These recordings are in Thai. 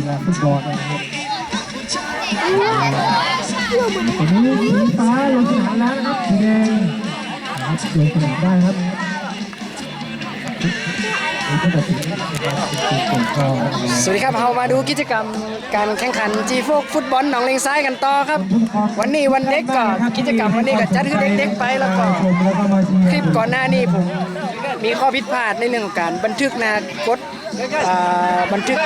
กีฬาฟุตบอลนะครับตอนนี้สีฟ้าลงสนามแล้วนะครับสีแดงนะครับลงสนามได้ครับจะเป็นารเป็นตัวกลางนะครับสวัสดีครับเรามาดูกิจกรรมการแข่งขันจีโฟกฟุตบอลหนองเลงซ้ายกันต่อครับ วันนี้วันเด็กก็กิจกรรมวันนี้ก็จัดให้เด็กๆไปแล้วก็คลิปก่อนหน้านี้ผม มีข้อผิดพลาดในเรื่องของการบันทึกนะกดอ่าบันทึก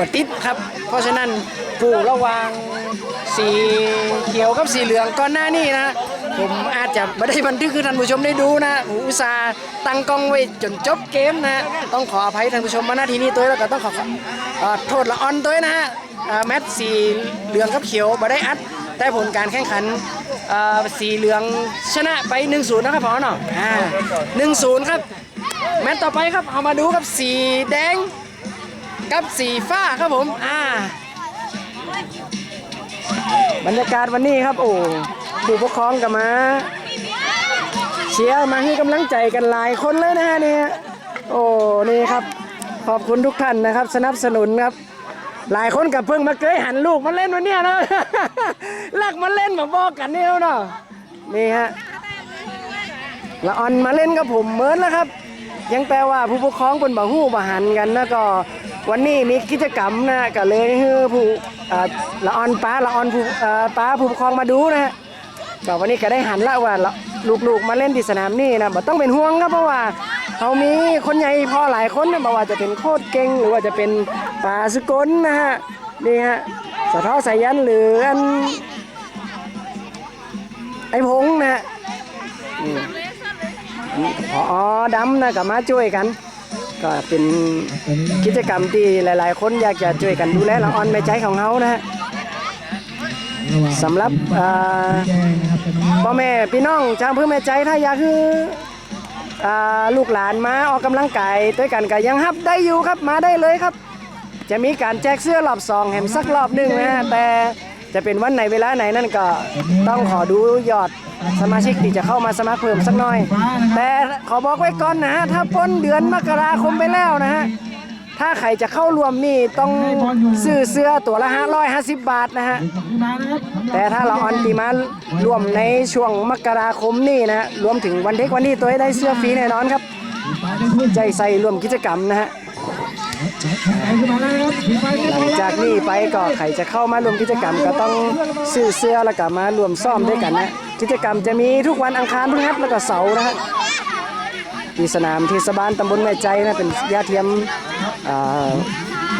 บัติดครับ เพราะฉะนั้นผู้ระวางสีเขียวกับสีเหลืองก่อนหน้านี้นะผมอาจจะไม่ได้บันทึกคือท่านผู้ชมได้ดูนะอุตส่าห์ตั้งกล้องไว้จนจบเกมนะต้องขออภัยท่านผู้ชมมาหน้าที่นี้ตัวแล้วก็ต้องขออโทษละออนตัวนะฮะแมตสีเหลืองกับเขียวมาได้อัด แต่ผลการแข่งขันสีเหลืองชนะไป 1-0 นะครับพอเนาะอ่า1-0ครับ แมตช์ต่อไปครับเอามาดูครับสีแดงกับสีฟ้าครับผมอ่าบรรยากาศวันนี้ครับโอ้ผู้ปกครองกับมาเชียร์มาให้กำลังใจกันหลายคนเลยนะฮะเนี่ยโอ้นี่ครับขอบคุณทุกท่านนะครับ สนับสนุนครับ หลายคนกับเพิ่งมาเคยหันลูกมาเล่นวันเนี้ยนะลักมาเล่นมาบอกกันเนี่แล้วเนาะนี่ฮะละออนมาเล่นกับผมเหมือนแล้วครับ ยังแปลว่าผู้ปกครองเป็นบ่ฮู้บ่หันกันแล้วก็วันนี้มีกิจกรรมนะก็เลยให้ผู้อ่อละออนป้าละออนผู้อ่อป้าผู้ปกครองมาดูนะฮะก็วันนี้ก็ได้หันละว่าละลูกๆมาเล่นที่สนามนี่นะบ่ต้องเป็นห่วงครับเพราะว่า เขามีคนใหญ่พอหลายคนนะบ่ว่าจะเป็นโคตรเก่งหรือว่าจะเป็นป่าสกลนะฮะนี่ฮะสะท้อสายันหรืออันไอ้พงนะฮะอืมพอดำนะก็มาช่วยกัน ก็เป็นกิจกรรมที่หลาย ๆ คนอยากจะช่วยกันดูแลละออนแม่ใจของเขานะฮะสำหรับอ่าแดงนะครับตอนนี้พ่อแม่พี่น้องชาวอำเพื่อแม่ใจถ้าอยากคือ ลูกหลานมาออกกำลังกายด้วยกันก็ยังฮับได้อยู่ครับมาได้เลยครับ จะมีการแจกเสื้อรอบสองแหมสักรอบหนึ่งนะฮะแต่จะเป็นวันไหนเวลาไหนนั่นก็ต้องขอดูยอดสมาชิกที่จะเข้ามาสมัครเพิ่มสักหน่อย แต่ขอบอกไว้ก่อนนะฮะถ้าพ้นเดือนมกราคมไปแล้วนะฮะ ถ้าใครจะเข้ารวมนี่ต้องซื้อเสื้อตัวละ 550 บาทนะฮะขึ้นมานะครับสำหรับแต่ถ้าเราออนตีมารวมในช่วงมกราคมนี่นะฮะ รวมถึงวันเด็กวันนี้ตัวให้ได้เสื้อฟรีแน่นอนครับ ใจใส่รวมกิจกรรมนะฮะหลังจากนี้ไปก็ใครจะเข้ามารวมกิจกรรมก็ต้องซื้อเสื้อแล้วก็มารวมซ่อมด้วยกันนะกิจกรรมจะมีทุกวันอังคารพฤหัสแล้วก็เสาร์นะฮะ ที่สนามเทศบาลตำบลแม่ใจนะเป็นยาเทียม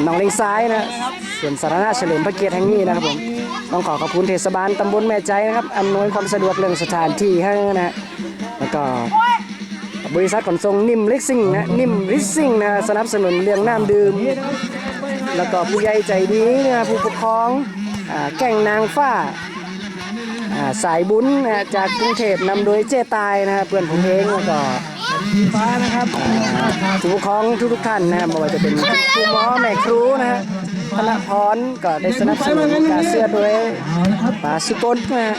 หนองเลงซ้ายนะส่วนสาธารณะเฉลิมพระเกียรติแห่งนี้นะครับผมต้องขอขอบคุณเทศบาลตำบลแม่ใจนะครับอำนวยความสะดวกเรื่องสถานที่ให้นะฮะแล้วก็บริษัทขนส่งนิ่มลิสซิ่งนะนิ่มลิสซิ่งนะสนับสนุนเรื่องน้ำดื่ม แล้วก็ผู้ใหญ่ใจดีนะผู้ปกครองอแก่งนางฟ้าอ่าสายบุญนะจากกรุงเทพนำโดยเจตายนะเพื่อนผมเองแล้วก็ สีฟ้านะครับผู้ปกครองทุกๆท่านนะครับไม่ว่าจะเป็นครูหมอแม่ครูนะฮะธนพรก็ได้สนับสนุนการเสื้อโดยเอาละครับป่าสุกลนะฮะ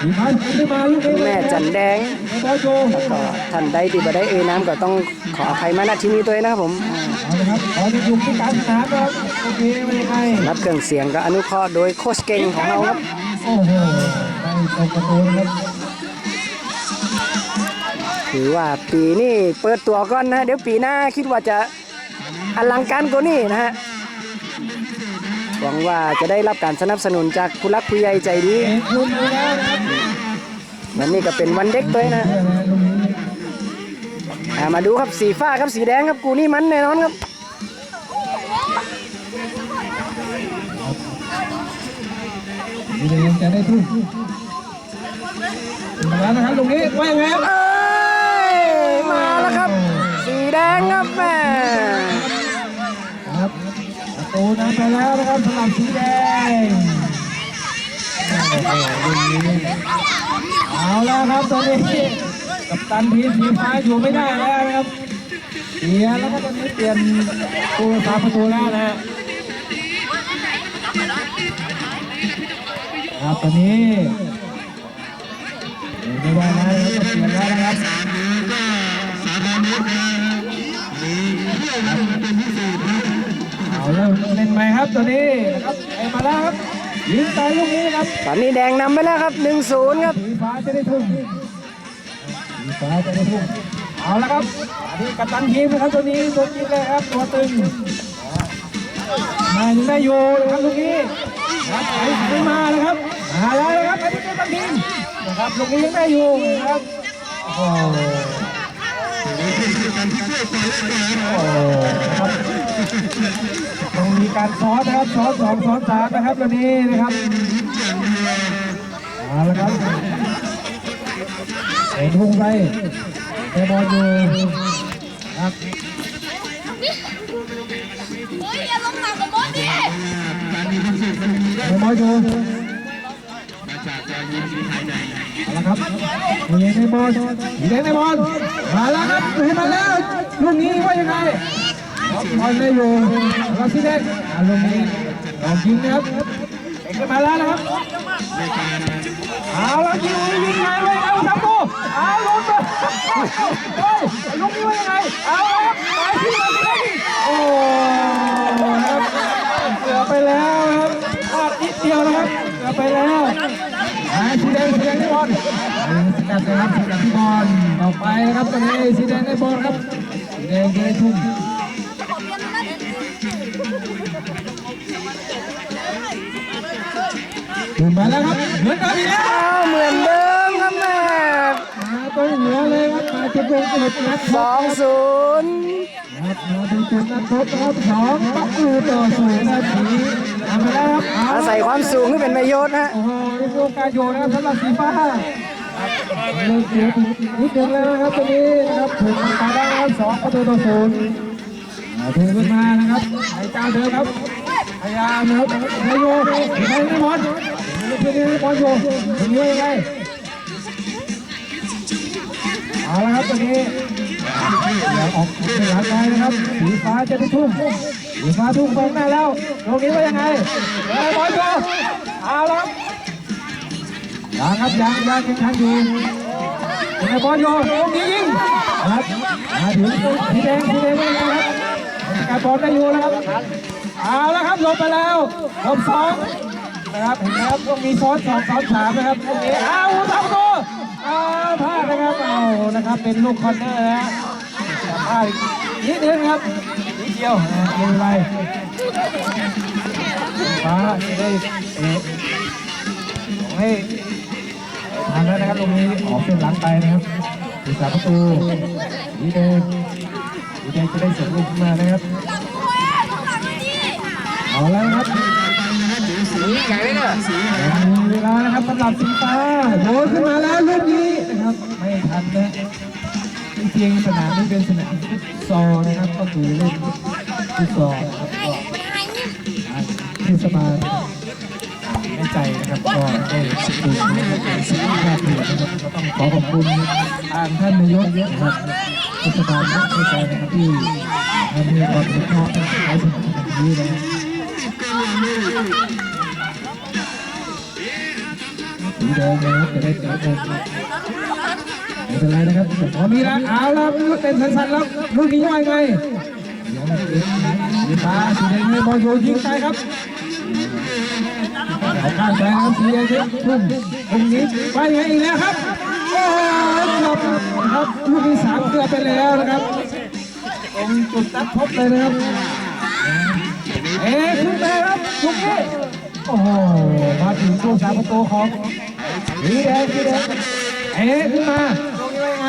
สีฟ้าขึ้นมาลูกนี้แม่จันแดงบอลโจแล้วก็ท่านใดที่บ่ได้เอ่ยน้ำก็ต้องขออภัยมาณที่นี้ด้วยนะครับผมเอาละครับขอดูที่กางสนาครับโอเคไม่ได้รับเครื่องเสียงก็อนุเคราะห์โดยโคชเก่งของเราครับโอ้โหได้ตกประตูนะครับ ถือว่าปีนี้เปิดตัวก่อนนะ เดี๋ยวปีหน้าคิดว่าจะอลังการกว่านี้นะฮะหวังว่าจะได้รับการสนับสนุนจากผู้รักผู้ใหญ่ใจดีวันนี้ก็เป็นวันเด็กด้วยนะเองนี้อ่ามาดูครับสีฟ้าครับสีแดงครับกูนี่มันแน่นอนครับสีแดงจะได้ทุ่มาแล้วนะครับตรงนี้ว่ายังไงครับเอ้ย มาแล้วครับ สีแดงครับแม่ครับประตูนำไปแล้วนะครับสำหรับสีแดงเอาแล้วครับตอนนี้กับตันทีมสีฟ้าอยู่ไม่ได้แล้วนะครับเปลี่ยนแล้วก็ตอนนี้เปลี่ยนตัวสาประตูแล้วนะฮะครับตอนนี้ไม่ได้แล้วนะครับต้องเปลี่ยนแล้วนะครับ เอาลเริ่มเล่นใหม่ครับตัวนี้นะครับไอ้มาแล้วครับยิงไปลูกนี้ครับตอนนี้แดงนำไปแล้วครับ1-0ครับสีฟ้าจะได้ทุ่มสีฟ้าจะได้ทุ่มเอาละครับอันนี้กัปตันทีมนะครับตัวนี้ตัวจริงเลยครับตัวตึงมายังได้อยู่นะครับลูกนี้นะครับไอ้ไม่มานะครับมาแล้วนะครับไอ้กัปตันทีมนะครับลูกนี้ยังได้อยู่นะครับโอ้ ต้องมีการซ้อนนะครับซ้อนสองซ้อนสามนะครับตัวนี้นะครับเอาละครับเอ็นทุ่งไปเตะบอลอยู่ครับเฮ้ยอย่าลงห นักกับบอสดิเอลอยู่เอาละครับมีในบอลมีในบอลมาแล้วครับเห็นมาแล้วลูกนี้ว่ายังไงบอลได้อยู่เราซีเด็กลูกนี้ลองยิงนะครับเอกมาแล้วนะครับเอาละยิงยิงไงไว้เอาทำตัวเอาลงมาเฮ้ยลูกนี้ว่ายังไงเอาละครับไปที่มาที่นี่โอ้ครับเกือบไปแล้วครับพลาดนิดเดียวนะครับเกือบไปแล้ว สีแดงสีแดงได้บอลสกัดนะครับสกัดที่บอลออกไปนะครับตอนนี้สีแดงได้บอลครับสีแดงจะได้ทุ่มถึงมาแล้วครับเหมือนกันอีกแล้วอ้าวเหมือนเดิมครับแม่มาตรงหัวเลยครับมาจุดลงจุดนัดสองศูนย์ครับมาถึงจุดนัดพบครับสองประตูต่อศูนย์นาที อาศัยความสูงที่เป็นประโยชน์ฮะโอ้โหนี่คือโอกาสโยนนะครับสำหรับสีฟ้านิดเสียถึงนิดนึงแล้วนะครับตอนนี้นะครับถึงตาได้ครับสองประตูต่อศูนย์เดินขึ้นมานะครับไอ้เจ้าเดิมครับพยายามนะครับไอ้โยนไอ้ไอ้บอลไอ้บอลโยนตรงนี้ยังไง เอาละครับตรงนี้อย่าออกไปหาไกลนะครับสีฟ้าจะได้ทุ่มสีฟ้าทุ่มตรงหน้าแล้วตรงนี้ว่ายังไงเอ้ยบอลโยเอาละยังครับยังยังยังทันอยู่เอ้ยบอลโยตรงนี้ยิงครับมาถึงสีแดงสีแดงว่ายังไงครับการบอลได้อยู่แล้วครับเอาละครับลงไปแล้วลงสองนะครับเห็นไหมครับต้องมีซ้อนสองซ้อนสามนะครับตรงนี้เอาลาด นะครับเอานะครับเป็นลูกคอนเนอร์นะฮะพลาดนิดนึงครับนิดเดียวนะลงไปฟ้าจะได้เอ่อขอให้ทางแล้วนะครับตรงนี้ออกเส้นหลังไปนะครับผู้สาประตูสีแดงสีแดงจะได้ส่งลูกขึ้นมานะครับเอาแล้วครับ มีเวลานะครับสำหรับสีฟ้าโยนขึ้นมาแล้วลูกนี้นะครับไม่ทันนะจริงๆสนามนี้เป็นสนามฟุตซอลนะครับก็คือเล่นฟุตซอลนะครับก็เทศบาลในใจนะครับก็ได้ดูนะครับสิ่งที่น่าเกลียดนะครับก็ต้องขอขอบคุณทางท่านนายกนะครับเทศบาลในใจนะครับที่มีความสุขภาพใช้สนามแบบนี้นะครับ สีแดงนะครับจะได้เตะบอลไม่เป็นไรนะครับพอมีแล้วเอาแล้วเต้นสั้นๆแล้วลูกนี้ว่าไงยังไม่เกิดสีฟ้าสีแดงไม่บอลโยนยิงไปครับเอาข้างไปครับสีแดงทุ่มตรงนี้ไปไงอีกแล้วครับโอ้โหหลบครับลูกที่สามเกือบไปแล้วนะครับตรงจุดนัดพบเลยนะครับเอ๊ะขึ้นไปครับลูกนี้โอ้โหมาถึงตัวสามประตูของ สีแดงสีแดงเอ๊ะขึ้นมาตรงนี้ว่าไง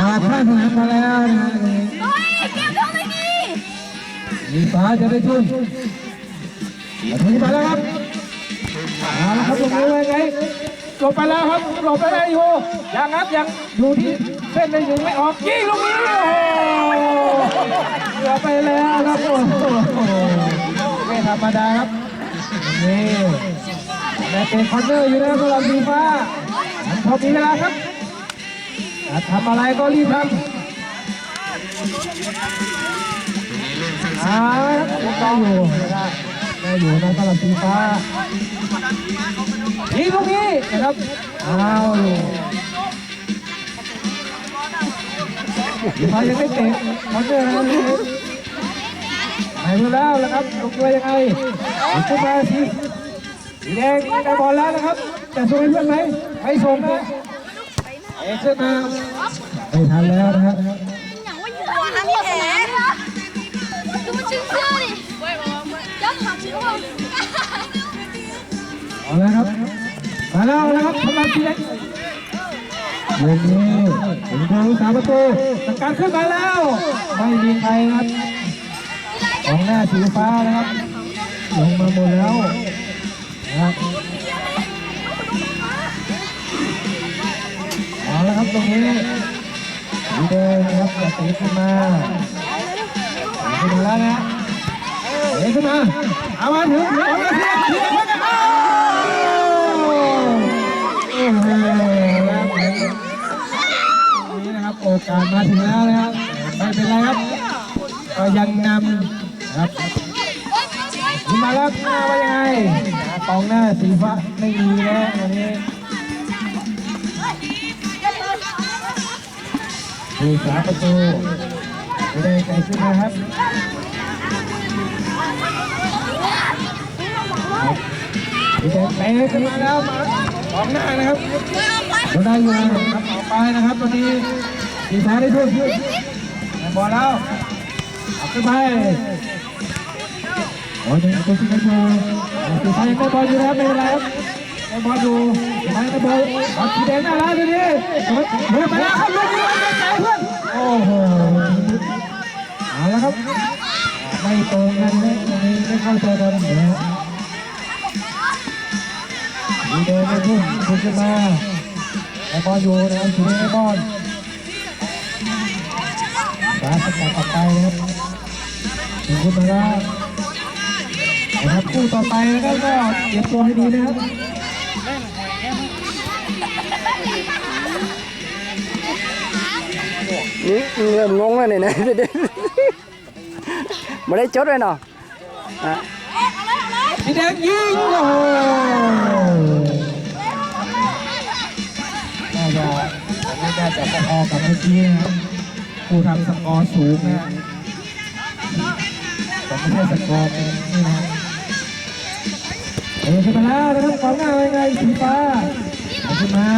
มาข้าสนามมาแล้วนะฮะตรงนี้เฮ้ยเก็บทำไมดีมีฟ้าจะได้ทุ่นมาถึงมาแล้วครับมาแล้วครับตรงนี้ว่าไงลบไปแล้วครับหลบไปได้อยู่ยังครับยังอยู่ที่เส้นเลยยังไม่ออกยิงลูกนี้โอ้โหเหลือไปแล้วครับโอ้โหไม่ธรรมดาครับนี่ แต่เป็นคอนเนอร์อยู่นะครับสำหรับสีฟ้าพอมีเวลาครับจะทำอะไรก็รีบทำอ่าได้อยู่นะได้อยู่นะสำหรับสีฟ้ายิงลูกนี้นะครับเอาอยู่สีฟ้ายังไม่เตะคอนเนอร์นะครับไปแล้วนะครับลงตัวยังไงขึ้นมาสีสี แดงได้บอลแล้วนะครับ จะส่งให้เพื่อนไหมไม่ส่งนะเอขึ้นมาไม่ทันแล้วนะครับอย่างว่าอยู่หัวทำแผลดูมันชื่อเสื้อดิยับหักด้วยเอาแล้วครับมาแล้วนะครับทำลายทีเล็กวงนี้ถึงทางสามประตูสกัดขึ้นมาแล้ว ไม่มีใครนะครับของหน้าสีฟ้านะครับลงมาหมดแล้วนะครับ เอาล้วครับตรงนี้สีแดงนะครับจะตีขึ้นมาขึ้นมาแล้วนะเตะขึ้นมาเอามาถึงเอามาถึงเล็กนะครับโอ้โหนี่นะครับโอกาสมาถึงแล้วนะครับไม่เป็นไรครับก็ยังนำนะครับ มาแล้วหน้าว่ายังไงกองหน้าสีฟ้าไม่มีแล้ววันนี้ดูสามประตูไม่ได้ใจขึ้นนะครับดีใจเตะขึ้นมาแล้วมากองหน้านะครับเราได้อยู่นะครับต่อไปนะครับตอนนี้สีฟ้าได้ทุ่มได้บอลแล้วเอาขึ้นไป โอ้ยยังตัวสีฟ้าอยู่สีฟ้ายังได้บอลอยู่นะครับไม่เป็นไรครับได้บอลอยู่สีฟ้าได้บอลเอาสีแดงน้าร้านตัวนี้เดินไปแล้วครับลูกนี้ไม่ใจเพื่อนโอ้โหเอาละครับ ไม่ตรงกันเลยตรงนี้ไม่เข้าใจกันนะครับสีแดงได้ทุ่มทุ่มขึ้นมาไอ้บอลอยู่นะครับถือไอ้บอลสาสกัดออกไปครับถึงขึ้นมาแล้ว นะครับคู่ต่อไปนะครับก็เตรียมตัวให้ดีนะครับนี่เริ่มงงแล้วเนี่ยนะไม่ได้จดเลยเนาะอะสีแดงยิงโอ้โหน่าจะน่าจะพอๆกับเมื่อกี้นะครับคู่ทำสกอร์สูงนะแต่ไม่ใช่สกอร์เป็นนี่นะเอขึ้น มาแล้วนะครับกองหน้าเป็นไงสีฟ้าเอาขึ้นมา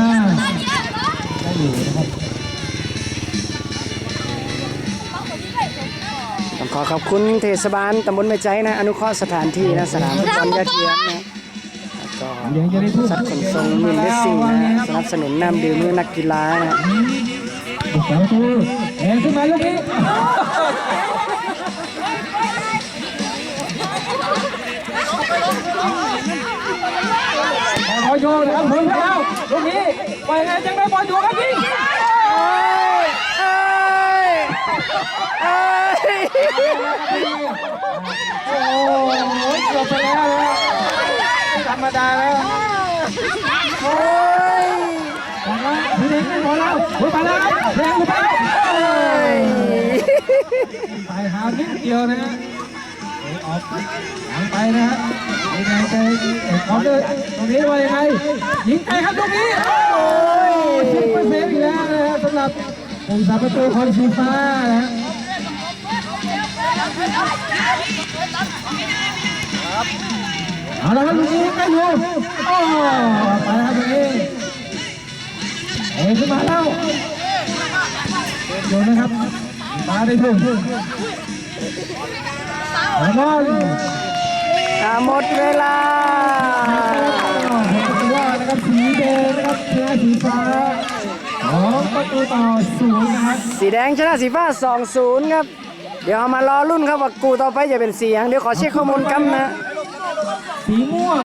ได้อยู่นะครับต้องขอขอบคุณเทศบาลตำบลแม่ใจนะ อนุเคราะห์สถานที่นะ สนามฟุตบอลยอดเยี่ยมนะแล้วก็เดี๋ยวจะได้พูดสัตว์ขนส่งมินเดซิ่งนะสนับสนุนน้ำดื่มให้นักกีฬานะบุกสามประตูเอ็ขึ้นมาลูกนี้ ไปไงจังได้บอลอยู่ครับยิงเอ้ยเอ้ยโอ้โหจบไปแล้วนะธรรมดาแล้วโอ้ยพี่เด็กไม่พอแล้วหัวไปแล้วแรงหัวไปแล้วเอ้ยไปหานิดเดียวนะ ฮะเตะออกหลังไปนะฮะยังไงเตะเตะออกเลยตรงนี้ว่ายังไงยิงไกลครับตรงนี้ โอ้ยสิบเปอร์เซ็นต์อีกแล้วนะฮะสำหรับผู้สาประตูคนสีฟ้านะฮะเอาละครับลูกนี้ใกล้อยู่โอ้ไปแล้วตรงนี้เอ้ขึ้นมาแล้วโยนนะครับมาได้ทุ่มแล้วบ อลอะหมดเวลาผมว่านะครับสีแดงนะครับชนะสีฟ้าสองประตูต่อศูนย์นะครับสีแดงชนะสีฟ้า2-0ครับ เดี๋ยวเอามารอรุ่นครับว่ากูต่อไปจะเป็นสียงเดี๋ยวขอเช็คข้อมูลกันนะ สีม่วง